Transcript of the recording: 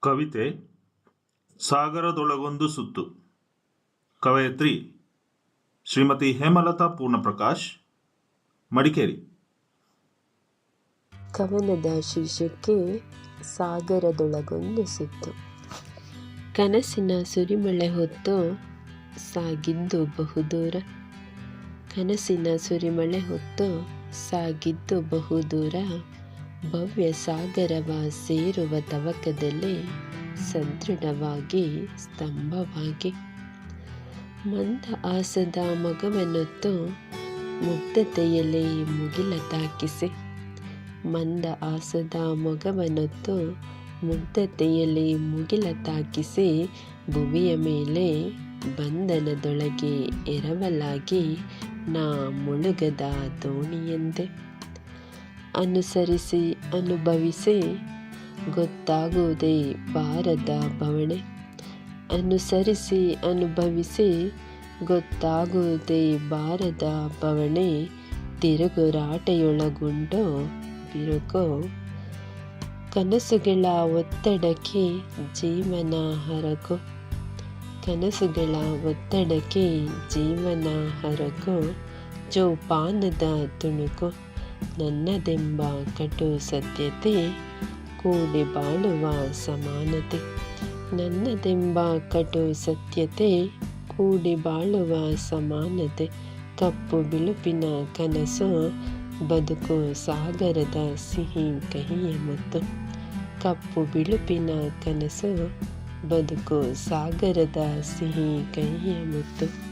ಕವಿತೆ ಸಾಗರದೊಳಗೊಂದು ಸುತ್ತು. ಕವಯತ್ರಿ, ಶ್ರೀಮತಿ ಹೇಮಲತಾ ಪೂರ್ಣಪ್ರಕಾಶ್, ಮಡಿಕೇರಿ. ಕವನದ ಶೀರ್ಷಕ್ಕೆ ಸಾಗರದೊಳಗೊಂದು ಸುತ್ತು. ಕನಸಿನ ಸುರಿಮಳೆ ಹೊತ್ತು ಸಾಗಿದ್ದು ಬಹುದೂರ. ಕನಸಿನ ಸುರಿಮಳೆ ಹೊತ್ತು ಸಾಗಿದ್ದು ಬಹುದೂರ. ಭವ್ಯ ಸಾಗರವ ಸೇರುವ ತವಕದಲ್ಲಿ ಸದೃಢವಾಗಿ ಸ್ತಂಭವಾಗಿ. ಮಂದ ಆಸದ ಮಗವನ್ನೊತ್ತು ಮುಗ್ಧತೆಯಲ್ಲಿ ಮುಗಿಲ ತಾಕಿಸಿ. ಮಂದ ಆಸದ ಮಗವನ್ನೊತ್ತು ಮುಗ್ಧತೆಯಲ್ಲಿ ಮುಗಿಲ ತಾಕಿಸಿ ಭುವಿಯ ಮೇಲೆ ಬಂಧನದೊಳಗೆ ಎರವಲಾಗಿ ನಾ ಮುಳುಗದ ದೋಣಿಯಂತೆ ಅನುಸರಿಸಿ, ಅನುಭವಿಸಿ, ಗೊತ್ತಾಗುವುದೇ ಬಾರದ ಬವಣೆ. ಅನುಸರಿಸಿ, ಅನುಭವಿಸಿ, ಗೊತ್ತಾಗುವುದೇ ಬಾರದ ಬವಣೆ. ತಿರುಗುರಾಟೆಯೊಳಗೊಂಡು ಬಿರುಕೋ. ಕನಸುಗಳ ಒತ್ತಡಕ್ಕೆ ಜೀವನ ಹರಕು. ಕನಸುಗಳ ಒತ್ತಡಕ್ಕೆ ಜೀವನ ಹರಕು. ಜೋಪಾನದ ತುಣುಕು. ನನ್ನದೆಂಬ ಕಟು ಸತ್ಯತೆ ಕೂಡಿ ಬಾಳುವ ಸಮಾನತೆ. ನನ್ನದೆಂಬ ಕಟು ಸತ್ಯತೆ, ಕೂಡಿ ಬಾಳುವ ಸಮಾನತೆ. ಕಪ್ಪು ಬಿಳುಪಿನ ಕನಸು, ಬದುಕು ಸಾಗರದ ಸಿಹಿ ಕಹಿಯ ಮತ್ತು. ಕಪ್ಪು ಬಿಳುಪಿನ ಕನಸು, ಬದುಕು ಸಾಗರದ ಸಿಹಿ ಕಹಿಯ ಮುತ್ತು.